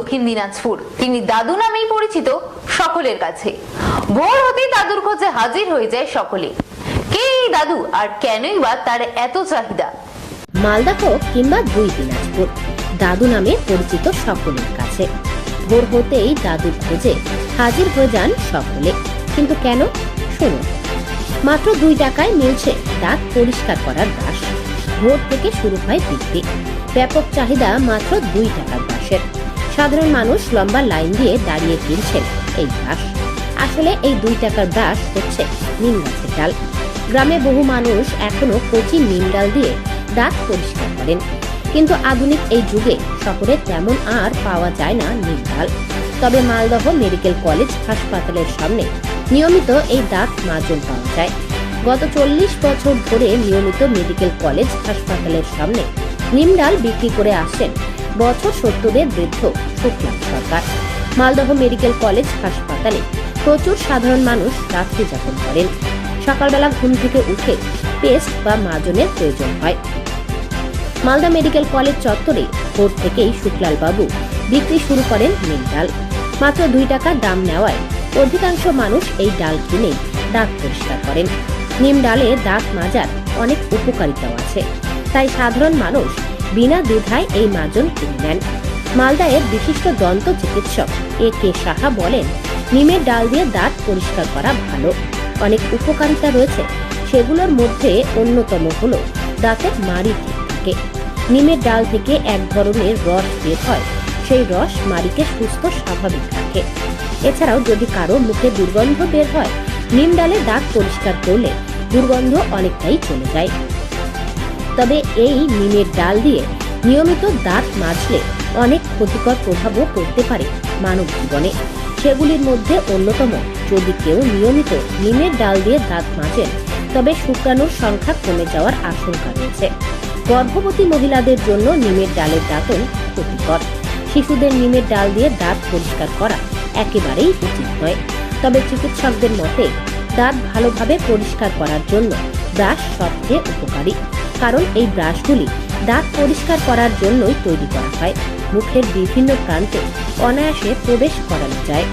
দক্ষিণ দিনাজপুর। তিনি দাদু নামেই পরিচিত সকলের কাছে। ভোর হতেই দাদুর খোঁজে হাজির হয়ে যায় সকলে। কে এই দাদু আর কেনই বা তার এত চাহিদা? মালদা হোক কিংবা দুই দিনাজপুর, দাদু নামে পরিচিত সকলের কাছে। ভোর হতেই দাদুর খোঁজে হাজির হয়ে যান সকলে। কিন্তু কেন? শুনুন। মাত্র দুই টাকায় মিলছে দাঁত পরিষ্কার করার ব্রাশ ভোর থেকে শুরু হয় বিক্রি। ব্যাপক চাহিদা মাত্র দুই টাকার ব্রাশের সাধারণ মানুষ লম্বা লাইন দিয়ে দাঁড়িয়ে কিনছেন এই ব্রাশ। আসলে এই দুই টাকার ব্রাশ হচ্ছে নিম গাছের ডাল। গ্রামে বহু মানুষ এখনও কচি নিম ডাল দিয়ে দাঁত পরিষ্কার করেন। কিন্তু আধুনিক এই যুগে শহরে তেমন আর পাওয়া যায় না নিম ডাল। তবে মালদহ মেডিকেল কলেজ হাসপাতালের সামনে নিয়মিত এই দাঁত মাজন পাওয়া যায়। গত চল্লিশ বছর ধরে নিয়মিত মেডিকেল কলেজ হাসপাতালের সামনে নিম ডাল বিক্রি করে আসছেন বছর সত্তরের বৃদ্ধ শুক্লা সরকার। মালদহ মেডিকেল কলেজ হাসপাতালে প্রচুর সাধারণ মানুষ রাত্রি যাপন করেন। সকালবেলা ঘুম থেকে উঠে পেস্ট বা মাজনের প্রয়োজন হয়। মালদা মেডিকেল কলেজ চত্বরে ভোর থেকেই শুক্লাল বাবু বিক্রি শুরু করেন নিম ডাল। মাত্র দুই টাকা দাম নেওয়ায় অধিকাংশ মানুষ এই ডাল কিনে দাঁত পরিষ্কার করেন। নিম ডালে দাঁত মাজার অনেক উপকারিতাও আছে। তাই সাধারণ মানুষ বিনা দ্বিধায় এই মাজন কিনে নেন মালদায়ের বিশিষ্ট দন্ত চিকিৎসক এ কে সাহা বলেন, নিমের ডাল দিয়ে দাঁত পরিষ্কার করা ভালো। অনেক উপকারিতা রয়েছে, সেগুলোর মধ্যে অন্যতম হলো দাঁতের ঠিক থাকে। নিমের ডাল থেকে এক ধরনের রস বের হয়, সেই রস মাড়িকে সুস্থ, স্বাভাবিক রাখে। এছাড়াও যদি কারও মুখে দুর্গন্ধ বের হয়, নিম ডালে দাঁত পরিষ্কার করলে দুর্গন্ধ অনেকটাই চলে যায়। তবে এই নিমের ডাল দিয়ে নিয়মিত দাঁত মাজলে অনেক ক্ষতিকর প্রভাবও পড়তে পারে মানব জীবনে সেগুলির মধ্যে অন্যতম, যদি কেউ নিয়মিত নিমের ডাল দিয়ে দাঁত মাজেন, তবে শুক্রাণুর সংখ্যা কমে যাওয়ার আশঙ্কা রয়েছে। গর্ভবতী মহিলাদের জন্য নিমের ডালের দাঁতন ক্ষতিকর। শিশুদের নিমের ডাল দিয়ে দাঁত পরিষ্কার করা একেবারেই উচিত নয়। তবে চিকিৎসকদের মতে, দাঁত ভালোভাবে পরিষ্কার করার জন্য ব্রাশ সবচেয়ে উপকারী। কারণ এই ব্রাশগুলি দাঁত পরিষ্কার করার জন্যই তৈরি করা হয়। মুখের বিভিন্ন প্রান্তে অনায়াসে প্রবেশ করানো যায়।